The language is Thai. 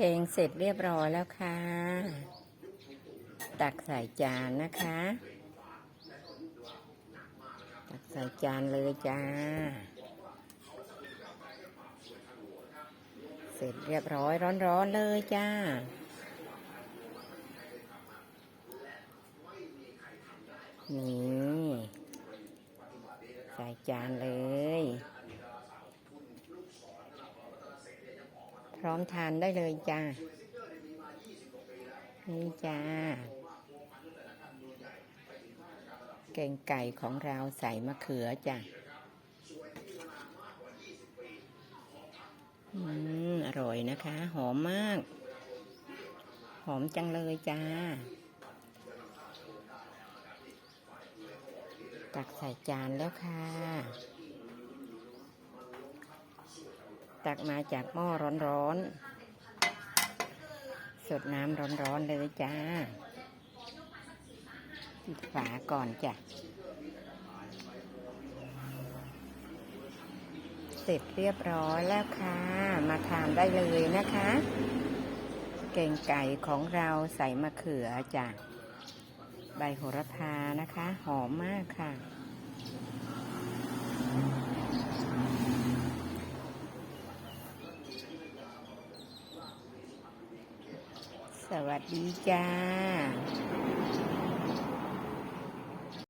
กงเสร็จเรียบร้อยแล้วค่ะ ตักใส่จานนะคะ ตักใส่จานเลยจ้า เสร็จเรียบร้อยร้อนๆเลยจ้านี่ ใส่จานเลย พร้อมทานได้เลยจ้า นี่จ้า แกงไก่ของเราใส่มะเขือจ้ะ อืม อร่อยนะคะ หอมมาก หอมจังเลยจ้า ตักใส่จานแล้วค่ะ ตักมาจากหม้อร้อนๆ สดน้ำร้อนๆเลยจ้า ปิดฝาก่อนจ้ะ เสร็จเรียบร้อยแล้วค่ะ มาทานได้เลยนะคะ เก่งไก่ของเราใส่มะเขือจ้ะ ใบโหระพานะคะ หอมมากค่ะ สวัสดีจ้า